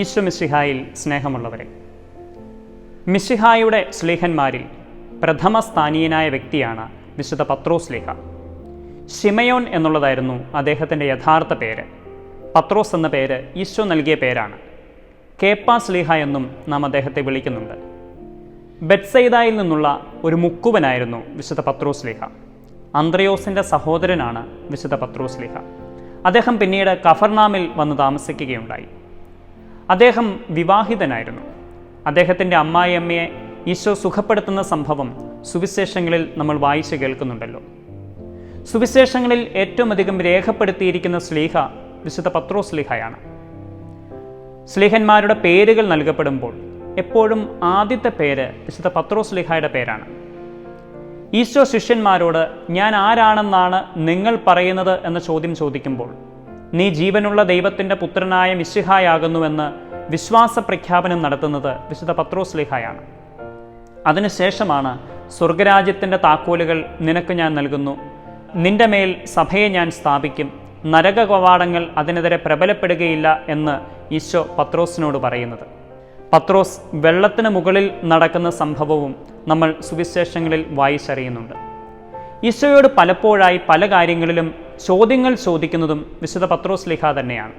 ഈശോ മിശിഹായിൽ സ്നേഹമുള്ളവരെ മിശിഹായുടെ സ്ലേഹന്മാരിൽ പ്രഥമ സ്ഥാനീയനായ വ്യക്തിയാണ് വിശുദ്ധ പത്രോസ് ലേഖ ഷിമയോൻ എന്നുള്ളതായിരുന്നു അദ്ദേഹത്തിന്റെ യഥാർത്ഥ പേര്. പത്രോസ് എന്ന പേര് ഈശോ നൽകിയ പേരാണ്. കേപ്പാസ് ലീഹ എന്നും നാം അദ്ദേഹത്തെ വിളിക്കുന്നുണ്ട്. ബെറ്റ്സൈദായിൽ നിന്നുള്ള ഒരു മുക്കുവനായിരുന്നു വിശുദ്ധ പത്രോസ് ലീഹ അന്ത്രയോസിന്റെ സഹോദരനാണ് വിശുദ്ധ പത്രോസ് ലീഹ അദ്ദേഹം പിന്നീട് കഫർനാമിൽ വന്ന് താമസിക്കുകയുണ്ടായി. അദ്ദേഹം വിവാഹിതനായിരുന്നു. അദ്ദേഹത്തിന്റെ അമ്മായിയമ്മയെ ഈശോ സുഖപ്പെടുത്തുന്ന സംഭവം സുവിശേഷങ്ങളിൽ നമ്മൾ വായിച്ചു കേൾക്കുന്നുണ്ടല്ലോ. സുവിശേഷങ്ങളിൽ ഏറ്റവും അധികം രേഖപ്പെടുത്തിയിരിക്കുന്ന സ്ലീഹ വിശുദ്ധ പത്രോ സ്ലീഹയാണ്. സ്ലീഹന്മാരുടെ പേരുകൾ നൽകപ്പെടുമ്പോൾ എപ്പോഴും ആദ്യത്തെ പേര് വിശുദ്ധ പത്രോ സ്ലീഹയുടെ പേരാണ്. ഈശോ ശിഷ്യന്മാരോട് ഞാൻ ആരാണെന്നാണ് നിങ്ങൾ പറയുന്നത്? എന്ന ചോദ്യം ചോദിക്കുമ്പോൾ നീ ജീവനുള്ള ദൈവത്തിന്റെ പുത്രനായ മിശിഹായാകുന്നുവെന്ന് വിശ്വാസ പ്രഖ്യാപനം നടത്തുന്നത് വിശുദ്ധ പത്രോസ് ലിഹായാണ് അതിനുശേഷമാണ് സ്വർഗരാജ്യത്തിന്റെ താക്കോലുകൾ നിനക്ക് ഞാൻ നൽകുന്നു. നിന്റെ മേൽ സഭയെ ഞാൻ സ്ഥാപിക്കും. നരക കവാടങ്ങൾ അതിനെതിരെ പ്രബലപ്പെടുകയില്ല എന്ന് ഈശോ പത്രോസിനോട് പറയുന്നത്. പത്രോസ് വെള്ളത്തിന് മുകളിൽ നടക്കുന്ന സംഭവവും നമ്മൾ സുവിശേഷങ്ങളിൽ വായിച്ചറിയുന്നുണ്ട്. ഈശോയോട് പലപ്പോഴായി പല കാര്യങ്ങളിലും ചോദ്യങ്ങൾ ചോദിക്കുന്നതും വിശുദ്ധ പത്രോസ് ലിഖ തന്നെയാണ്.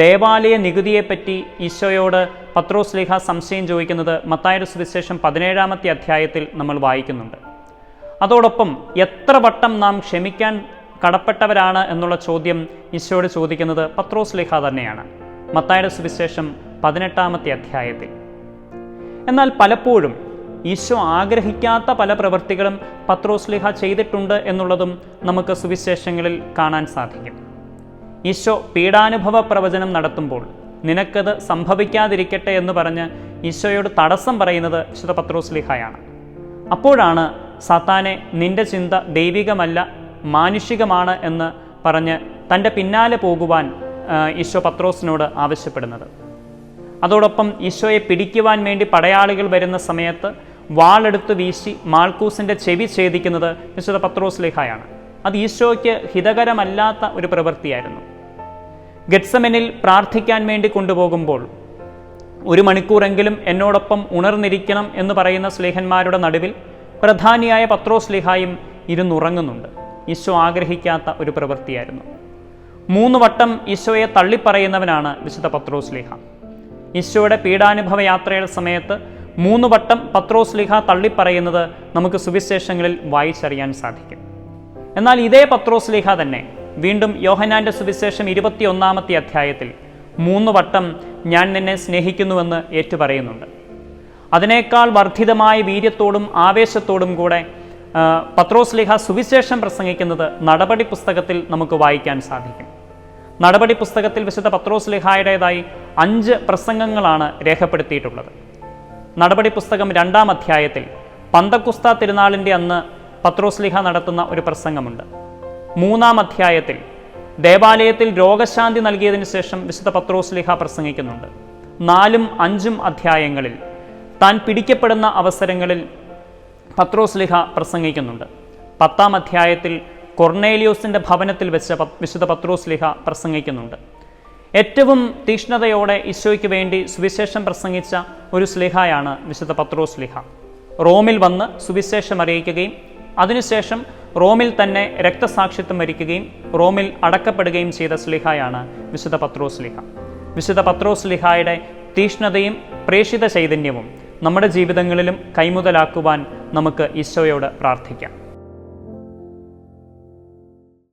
ദേവാലയ നികുതിയെപ്പറ്റി ഈശോയോട് പത്രോസ് ലിഹ സംശയം ചോദിക്കുന്നത് മത്തായുടെ സുവിശേഷം പതിനേഴാമത്തെ അധ്യായത്തിൽ നമ്മൾ വായിക്കുന്നുണ്ട്. അതോടൊപ്പം എത്ര വട്ടം നാം ക്ഷമിക്കാൻ കടപ്പെട്ടവരാണ് എന്നുള്ള ചോദ്യം ഈശോയോട് ചോദിക്കുന്നത് പത്രോസ് ലിഹ തന്നെയാണ്. മത്തായുടെ സുവിശേഷം പതിനെട്ടാമത്തെ അധ്യായത്തിൽ. എന്നാൽ പലപ്പോഴും ഈശോ ആഗ്രഹിക്കാത്ത പല പ്രവൃത്തികളും പത്രോസ്ലിഹ ചെയ്തിട്ടുണ്ട് എന്നുള്ളതും നമുക്ക് സുവിശേഷങ്ങളിൽ കാണാൻ സാധിക്കും. ഈശോ പീഡാനുഭവ പ്രവചനം നടത്തുമ്പോൾ നിനക്കത് സംഭവിക്കാതിരിക്കട്ടെ എന്ന് പറഞ്ഞ് ഈശോയോട് തടസ്സം പറയുന്നത് വിശുദ്ധ പത്രോസ്ലിഹയാണ് അപ്പോഴാണ് സാത്താനെ നിന്റെ ചിന്ത ദൈവികമല്ല മാനുഷികമാണ് എന്ന് പറഞ്ഞ് തന്റെ പിന്നാലെ പോകുവാൻ ഈശോ പത്രോസിനോട് ആവശ്യപ്പെടുന്നത്. അതോടൊപ്പം ഈശോയെ പിടിക്കുവാൻ വേണ്ടി പടയാളികൾ വരുന്ന സമയത്ത് വാളെടുത്ത് വീശി മാൾക്കൂസിന്റെ ചെവി ഛേദിക്കുന്നത് വിശുദ്ധ പത്രോസ് ലിഹായാണ്. അത് ഈശോയ്ക്ക് ഹിതകരമല്ലാത്ത ഒരു പ്രവൃത്തിയായിരുന്നു. ഗത്സമനിൽ പ്രാർത്ഥിക്കാൻ വേണ്ടി കൊണ്ടുപോകുമ്പോൾ ഒരു മണിക്കൂറെങ്കിലും എന്നോടൊപ്പം ഉണർന്നിരിക്കണം എന്ന് പറയുന്ന സ്ലേഹന്മാരുടെ നടുവിൽ പ്രധാനിയായ പത്രോസ് ലിഹായും ഇരുന്നുറങ്ങുന്നുണ്ട്. ഈശോ ആഗ്രഹിക്കാത്ത ഒരു പ്രവൃത്തിയായിരുന്നു. മൂന്ന് വട്ടം ഈശോയെ തള്ളിപ്പറയുന്നവനാണ് വിശുദ്ധ പത്രോസ് ലിഹ ഈശോയുടെ പീഡാനുഭവ യാത്രയുടെ സമയത്ത് മൂന്ന് വട്ടം പത്രോസ് ലിഹ തള്ളിപ്പറയുന്നത് നമുക്ക് സുവിശേഷങ്ങളിൽ വായിച്ചറിയാൻ സാധിക്കും. എന്നാൽ ഇതേ പത്രോസ് ലിഹ തന്നെ വീണ്ടും യോഹനാന്റെ സുവിശേഷം ഇരുപത്തിയൊന്നാമത്തെ അധ്യായത്തിൽ മൂന്ന് വട്ടം ഞാൻ നിന്നെ സ്നേഹിക്കുന്നുവെന്ന് ഏറ്റുപറയുന്നുണ്ട്. അതിനേക്കാൾ വർദ്ധിതമായ വീര്യത്തോടും ആവേശത്തോടും കൂടെ പത്രോസ്ലിഹ പത്രോസ് ലിഹ സുവിശേഷം പ്രസംഗിക്കുന്നത് നടപടി പുസ്തകത്തിൽ നമുക്ക് വായിക്കാൻ സാധിക്കും. നടപടി പുസ്തകത്തിൽ വിശുദ്ധ പത്രോസ് ലിഹായുടേതായി അഞ്ച് പ്രസംഗങ്ങളാണ് രേഖപ്പെടുത്തിയിട്ടുള്ളത്. നടപടി പുസ്തകം രണ്ടാം അധ്യായത്തിൽ പന്തക്കുസ്ത തിരുനാളിന്റെ അന്ന് പത്രോസ് ലിഹ നടത്തുന്ന ഒരു പ്രസംഗമുണ്ട്. മൂന്നാം അധ്യായത്തിൽ ദേവാലയത്തിൽ രോഗശാന്തി നൽകിയതിന് ശേഷം വിശുദ്ധ പത്രോസ് ലിഹ പ്രസംഗിക്കുന്നുണ്ട്. നാലും അഞ്ചും അധ്യായങ്ങളിൽ താൻ പിടിക്കപ്പെടുന്ന അവസരങ്ങളിൽ പത്രോസ് ലിഹ പ്രസംഗിക്കുന്നുണ്ട്. പത്താം അധ്യായത്തിൽ കൊർണേലിയോസിന്റെ ഭവനത്തിൽ വെച്ച് വിശുദ്ധ പത്രോസ് ലിഹ പ്രസംഗിക്കുന്നുണ്ട്. ഏറ്റവും തീക്ഷ്ണതയോടെ ഈശോയ്ക്ക് വേണ്ടി സുവിശേഷം പ്രസംഗിച്ച ഒരു സ്ലിഹായാണ് വിശുദ്ധ പത്രോസ് ലിഹ. റോമിൽ വന്ന് സുവിശേഷം അറിയിക്കുകയും അതിനുശേഷം റോമിൽ തന്നെ രക്തസാക്ഷിത്വം വരിക്കുകയും റോമിൽ അടക്കപ്പെടുകയും ചെയ്ത സ്ലിഹായാണ് വിശുദ്ധ പത്രോസ് ലിഹ വിശുദ്ധ പത്രോസ് ലിഹായുടെ തീഷ്ണതയും പ്രേഷിത ചൈതന്യവും നമ്മുടെ ജീവിതങ്ങളിലും കൈമുതലാക്കുവാൻ നമുക്ക് ഈശോയോട് പ്രാർത്ഥിക്കാം.